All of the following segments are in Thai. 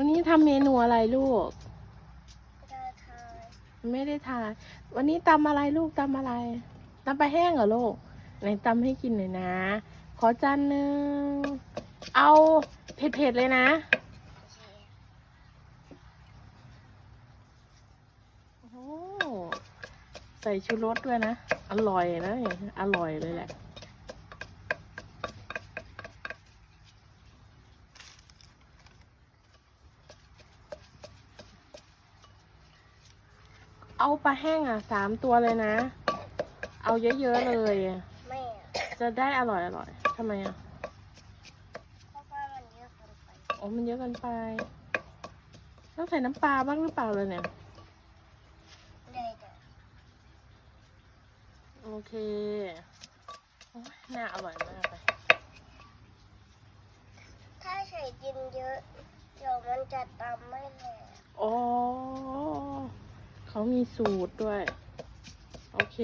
วันนี้ทำเมนูอะไรลูกเธอทายไม่ได้ทานวันนี้ตำอะไรลูกตำอะไรตำปลาแห้งเหรอลูกไหนตำให้กินหน่อยนะ ขอจานหนึ่งเอาเผ็ดๆเลยนะโอเคโอ้ใส่ชูรสด้วยนะ อร่อยนะ อร่อยเลยแหละ เอาปลาแห้งอะสามตัวเลยนะ เอาเยอะๆเลยอะไม่อะจะได้อร่อยอร่อยทำไมอะเพราะว่ามันเยอะเกินไปโอ้มันเยอะเกินไปต้องใส่น้ำปลาบ้างหรือเปล่าเลยเนี่ยได้แต่โอเคโอ้ยน่าอร่อยมากเลยถ้าใส่กินเยอะ เดี๋ยวมันจะตำไม่แหลกอ๋อ เขามีสูตรด้วย โอเค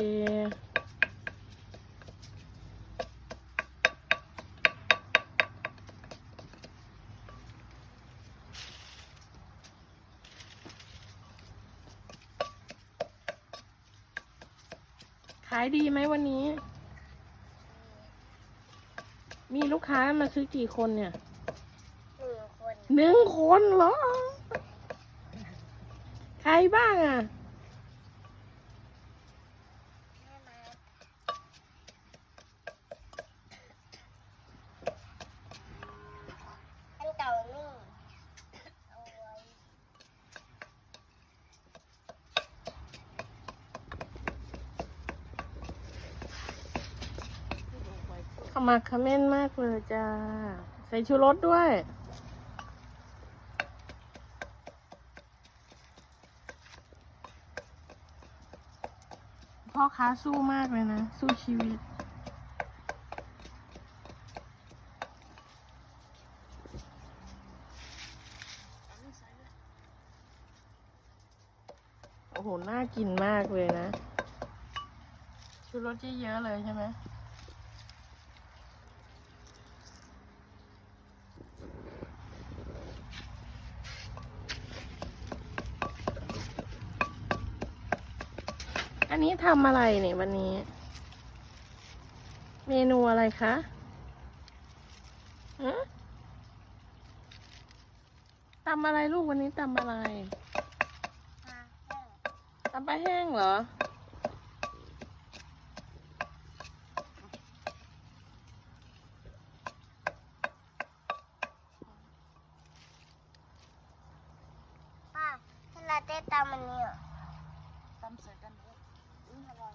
ขายดีไหมวันนี้ มีลูกค้ามาซื้อกี่คนเนี่ยหนึ่งคนหนึ่งคนเหรอ ใครบ้างอะ ใช่ไหมอันเก่านี่เอาไว้ ขมักเขม้นมากเลยจ้า ใส่ชูรสด้วย พ่อค้าสู้มากเลยนะ สู้ชีวิตโอ้โห น่ากินมากเลยนะ ชูรสเยอะๆเลยใช่ไหม อันนี้ทำอะไรเนี่ยวันนี้ เมนูอะไรคะฮะตำอะไรลูกวันนี้ตำอะไรมาแห้งตำปลาแห้งเหรอ ป้าถ้าเราได้ตำมันนี้เหรอตำใส่กันเลย อืมอร่อย